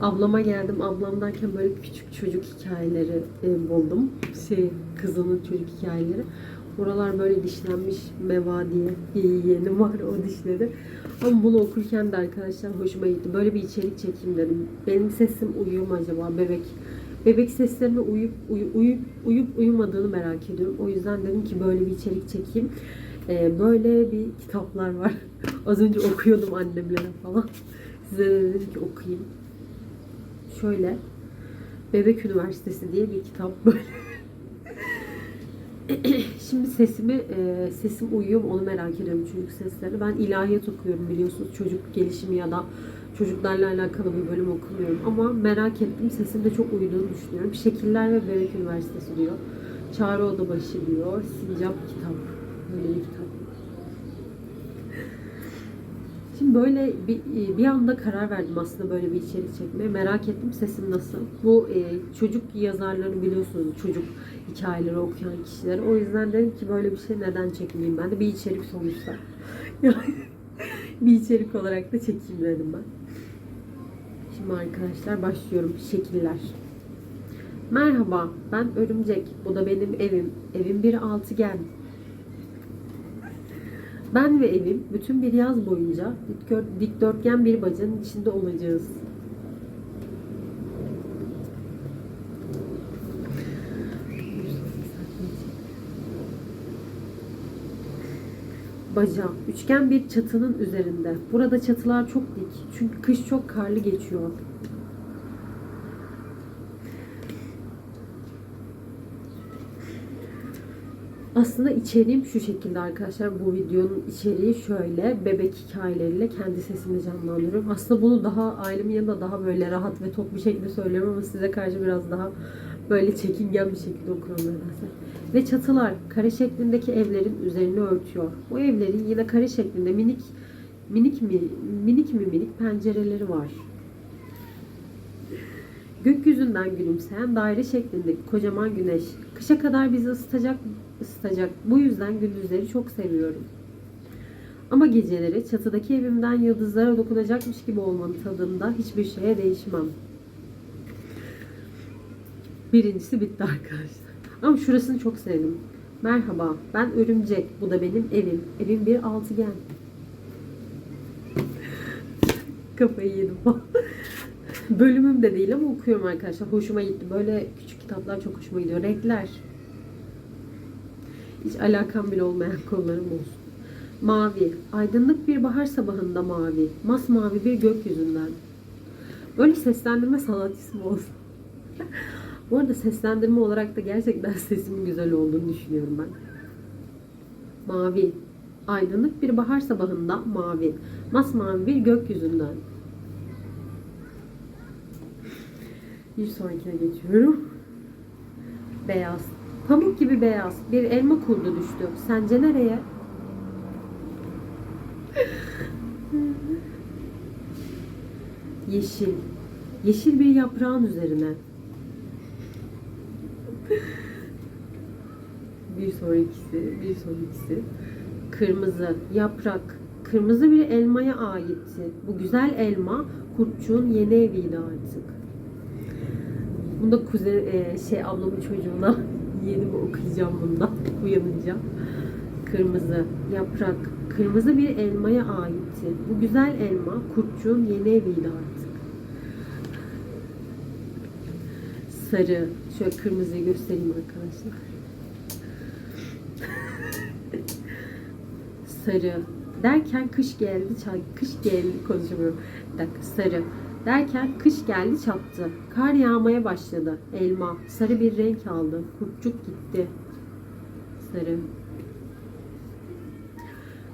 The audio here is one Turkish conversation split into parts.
Ablama geldim. Ablam derken böyle küçük çocuk hikayeleri e, buldum. Şey kızının çocuk hikayeleri. Buralar böyle dişlenmiş meva diye yeğenim var o dişleri. Ama bunu okurken de arkadaşlar hoşuma gitti. Böyle bir içerik çekeyim dedim. Benim sesim uyuyor mu acaba bebek? Bebek seslerine uyup uyu- uyup uyup uyumadığını merak ediyorum. O yüzden dedim ki böyle bir içerik çekeyim. Ee, böyle bir kitaplar var. Az önce okuyordum annemlere falan. Size de dedim ki okuyayım. Şöyle Bebek Üniversitesi diye bir kitap böyle. Şimdi sesimi e, sesim uyuyor mu onu merak ediyorum çocuk sesleri. Ben ilahiyat okuyorum biliyorsunuz çocuk gelişimi ya da çocuklarla alakalı bir bölüm okumuyorum. Ama merak ettim sesim de çok uyuduğunu düşünüyorum. Şekiller ve Bebek Üniversitesi diyor. Çağrı Odabaşı diyor. Sincap kitap. Böyle bir kitap. Şimdi böyle bir, bir anda karar verdim aslında böyle bir içerik çekmeye. Merak ettim sesim nasıl. Bu e, çocuk yazarlarını biliyorsunuz. Çocuk hikayeleri okuyan kişiler. O yüzden dedim ki böyle bir şey neden çekmeyeyim ben de bir içerik sonuçta. Bir içerik olarak da çekeyim dedim ben. Şimdi arkadaşlar başlıyorum. Şekiller. Merhaba, ben Örümcek. Bu da benim evim. Evim bir altıgen. Ben ve evim bütün bir yaz boyunca dikdör- dikdörtgen bir bacanın içinde olacağız. Baca, üçgen bir çatının üzerinde. Burada çatılar çok dik. Çünkü kış çok karlı geçiyor. Aslında içeriğim şu şekilde arkadaşlar. Bu videonun içeriği şöyle. Bebek hikayeleriyle kendi sesimi canlandırıyorum. Aslında bunu daha ailemin yanında daha böyle rahat ve tok bir şekilde söylüyorum ama size karşı biraz daha böyle çekingen bir şekilde okuyorum nedense. Ve çatılar kare şeklindeki evlerin üzerini örtüyor. Bu evlerin yine kare şeklinde minik minik mi minik mi minik pencereleri var. Gökyüzünden gülümseyen daire şeklindeki kocaman güneş. Kışa kadar bizi ısıtacak, ısıtacak. Bu yüzden gündüzleri çok seviyorum. Ama geceleri çatıdaki evimden yıldızlara dokunacakmış gibi olmanın tadında hiçbir şeye değişmem. Birincisi bitti arkadaşlar. Ama şurasını çok sevdim. Merhaba, ben Örümcek. Bu da benim evim. Evim bir altıgen. Kafayı yedim. Bölümüm de değil ama okuyorum arkadaşlar. Hoşuma gitti. Böyle küçük kitaplar çok hoşuma gidiyor. Renkler. Hiç alakam bile olmayan konularım olsun. Mavi. Aydınlık bir bahar sabahında mavi. Masmavi bir gökyüzünden. Böyle seslendirme sanat ismi olsun. Bu arada seslendirme olarak da gerçekten sesimin güzel olduğunu düşünüyorum ben. Mavi. Aydınlık bir bahar sabahında mavi. Masmavi bir gökyüzünden. Bir sonrakine geçiyorum. Beyaz. Pamuk gibi beyaz. Bir elma kurdu düştü. Sence nereye? Yeşil. Yeşil bir yaprağın üzerine. Bir sonrakisi, bir sonrakisi. Kırmızı, yaprak. Kırmızı bir elmaya aitti. Bu güzel elma kurtçuğun yeni eviydi artık. Bunu da kuzen, e, şey ablamın çocuğuna yeni mi okuyacağım bunda uyanınca. Kırmızı, yaprak. Kırmızı bir elmaya aitti. Bu güzel elma kurtçuğun yeni eviydi artık. Sarı. Şöyle kırmızıyı göstereyim arkadaşlar. Sarı. Derken kış geldi, kış geldi konuşamıyorum. Bir dakika, sarı. Derken kış geldi çattı. Kar yağmaya başladı. Elma sarı bir renk aldı. Kurtçuk gitti. Sarı.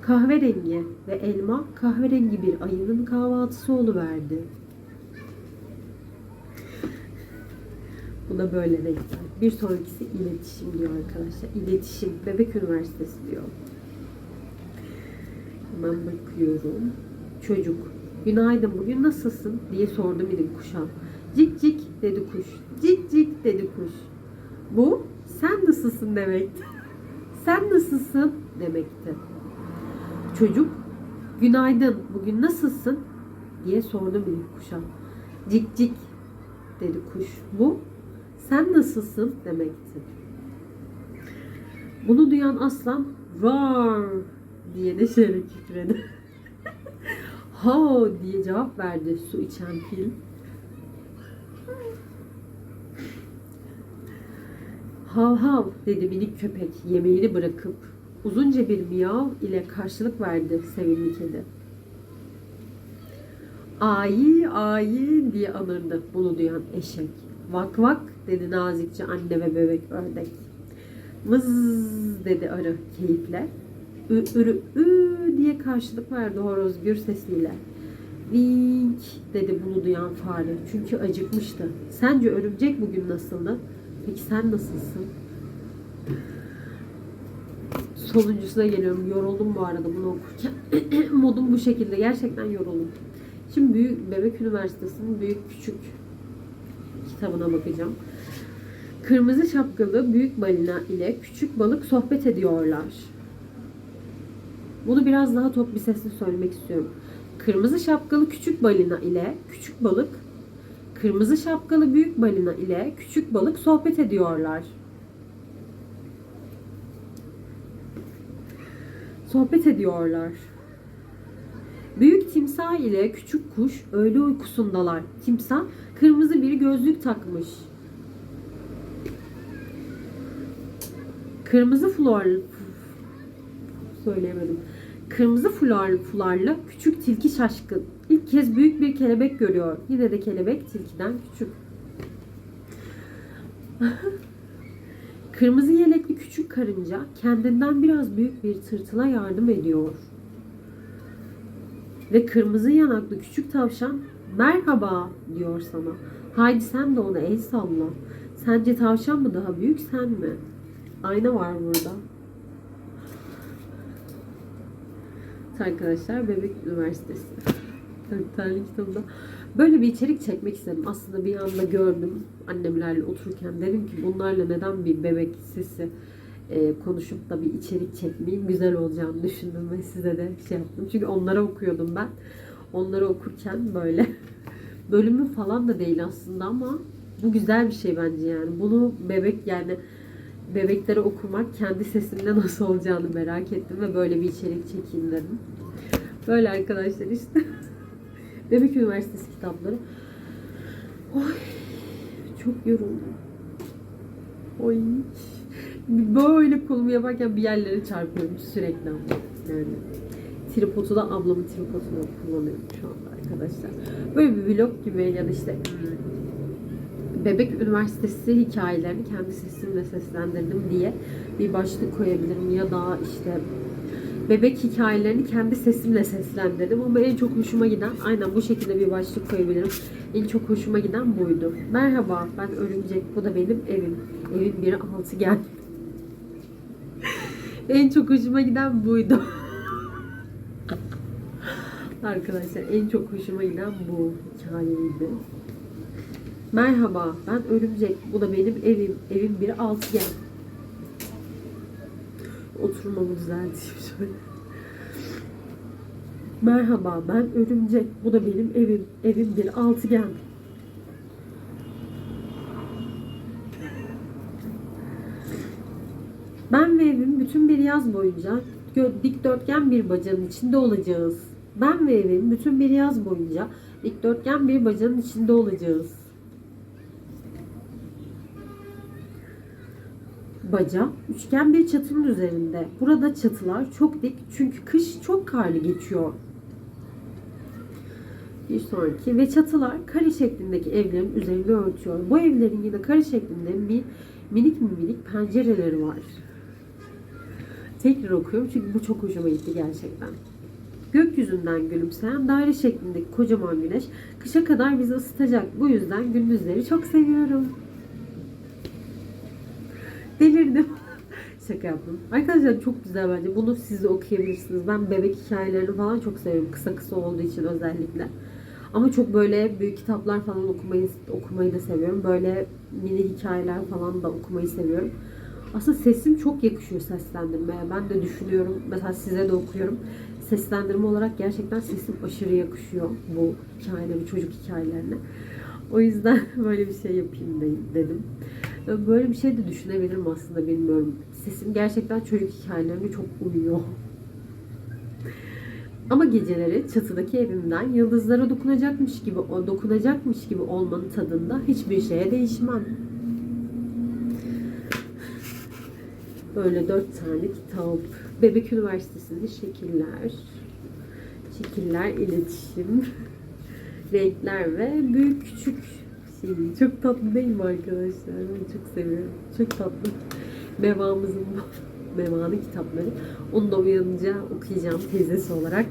Kahverengi ve elma kahverengi bir ayının kahvaltısı oluverdi. Bu da böyle renkler. Bir sonrakisi iletişim diyor arkadaşlar. İletişim. Bebek Üniversitesi diyor. Hemen bakıyorum. Çocuk. Günaydın bugün nasılsın diye sordu minik kuşa. Cik cik dedi kuş. Cik cik dedi kuş. Bu sen nasılsın demekti. Sen nasılsın demekti. Çocuk günaydın bugün nasılsın diye sordu büyük kuşa. Cik cik dedi kuş. Bu sen nasılsın demekti. Bunu duyan aslan var diye neşeyle kükredi. Ha diye cevap verdi su içen fil. Hav hav dedi minik köpek yemeğini bırakıp uzunca bir miyav ile karşılık verdi sevimli kedi. Ayi ayi diye anırdı bunu duyan eşek. Vak vak dedi nazikçe anne ve bebek ördek. Vız dedi arı keyifle. Ü ürü ü diye karşılık verdi horoz gür sesiyle. Vink dedi bunu duyan fare. Çünkü acıkmıştı. Sence örümcek bugün nasıldı? Peki sen nasılsın? Sonuncusuna geliyorum. Yoruldum bu arada bunu okurken. Modum bu şekilde. Gerçekten yoruldum. Şimdi Büyük Bebek Üniversitesi'nin Büyük Küçük kitabına bakacağım. Kırmızı şapkalı büyük balina ile küçük balık sohbet ediyorlar. Bunu biraz daha tok bir sesle söylemek istiyorum. Kırmızı şapkalı küçük balina ile küçük balık Kırmızı şapkalı büyük balina ile küçük balık sohbet ediyorlar. Sohbet ediyorlar. Büyük timsah ile küçük kuş öğle uykusundalar. Timsah kırmızı bir gözlük takmış. Kırmızı flor söyleyemedim. Kırmızı fular, fularla küçük tilki şaşkın. İlk kez büyük bir kelebek görüyor. Yine de kelebek tilkiden küçük. Kırmızı yelekli küçük karınca kendinden biraz büyük bir tırtıla yardım ediyor. Ve kırmızı yanaklı küçük tavşan merhaba diyor sana. Haydi sen de ona el salla. Sence tavşan mı daha büyük sen mi? Ayna var burada. Arkadaşlar Bebek Üniversitesi. Tarih kitabında. Böyle bir içerik çekmek istedim. Aslında bir anda gördüm annemlerle otururken. Dedim ki bunlarla neden bir bebek sesi e, konuşup da bir içerik çekmeyeyim. Güzel olacağını düşündüm ve size de şey yaptım. Çünkü onlara okuyordum ben. Onları okurken böyle bölümü falan da değil aslında ama bu güzel bir şey bence yani. Bunu bebek yani bebeklere okumak kendi sesimde nasıl olacağını merak ettim ve böyle bir içerik çekeyim dedim. Böyle arkadaşlar işte. Bebek Üniversitesi kitapları. Oy, çok yoruldum. Oy. Böyle kolumu yaparken bir yerlere çarpıyorum sürekli ama. Yani tripodu da ablamın tripodunu kullanıyorum şu anda arkadaşlar. Böyle bir vlog gibi ya da işte Bebek Üniversitesi hikayelerini kendi sesimle seslendirdim diye bir başlık koyabilirim ya da işte bebek hikayelerini kendi sesimle seslendirdim ama en çok hoşuma giden aynen bu şekilde bir başlık koyabilirim. En çok hoşuma giden buydu. Merhaba ben Örümcek bu da benim evim. Evim bir altıgen. en çok hoşuma giden buydu. Arkadaşlar en çok hoşuma giden bu hikayeydi. Merhaba, ben Örümcek. Bu da benim evim. Evim bir altıgen. Oturmamı düzelteyim şöyle. Merhaba, ben Örümcek. Bu da benim evim. Evim bir altıgen. Ben ve evim bütün bir yaz boyunca dikdörtgen bir bacanın içinde olacağız. Ben ve evim bütün bir yaz boyunca dikdörtgen bir bacanın içinde olacağız. Baca üçgen bir çatının üzerinde. Burada çatılar çok dik çünkü kış çok karlı geçiyor. Bir sonraki ve çatılar kare şeklindeki evlerin üzerini örtüyor. Bu evlerin yine kare şeklinde bir minik minik pencereleri var. Tekrar okuyorum çünkü bu çok hoşuma gitti gerçekten. Gökyüzünden gülümseyen daire şeklindeki kocaman güneş kışa kadar bizi ısıtacak. Bu yüzden gündüzleri çok seviyorum. Delirdim. Şaka yaptım. Arkadaşlar çok güzel bence. Bunu siz de okuyabilirsiniz. Ben bebek hikayelerini falan çok seviyorum. Kısa kısa olduğu için özellikle. Ama çok böyle büyük kitaplar falan okumayı okumayı da seviyorum. Böyle mini hikayeler falan da okumayı seviyorum. Aslında sesim çok yakışıyor seslendirmeye. Ben de düşünüyorum. Mesela size de okuyorum. Seslendirme olarak gerçekten sesim aşırı yakışıyor bu hikayeleri, çocuk hikayelerine. O yüzden böyle bir şey yapayım de- dedim. Böyle bir şey de düşünebilirim aslında bilmiyorum. Sesim gerçekten çocuk hikayelerine çok uyuyor. Ama geceleri çatıdaki evimden yıldızlara dokunacakmış gibi o dokunacakmış gibi olmanın tadında hiçbir şeye değişmem. Böyle dört tane kitap. Bebek Üniversitesi'nde şekiller. Şekiller, iletişim, renkler ve büyük küçük şey. Çok tatlı değil mi arkadaşlar? Ben çok seviyorum. Çok tatlı. Mevamızın Meva'nın kitapları. Onu da uyanınca okuyacağım teyzesi olarak.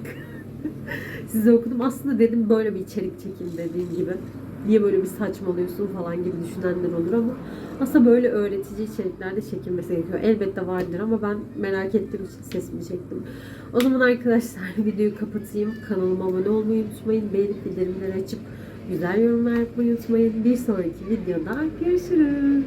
Size okudum. Aslında dedim böyle bir içerik çekin dediğim gibi. Niye böyle bir saçmalıyorsun falan gibi düşünenler olur ama aslında böyle öğretici içeriklerde çekilmesi gerekiyor. Elbette vardır ama ben merak ettiğim için sesimi çektim. O zaman arkadaşlar videoyu kapatayım. Kanalıma abone olmayı unutmayın. Beğenip bildirimleri açıp güzel yorumlar yapmayı unutmayın. Bir sonraki videoda görüşürüz.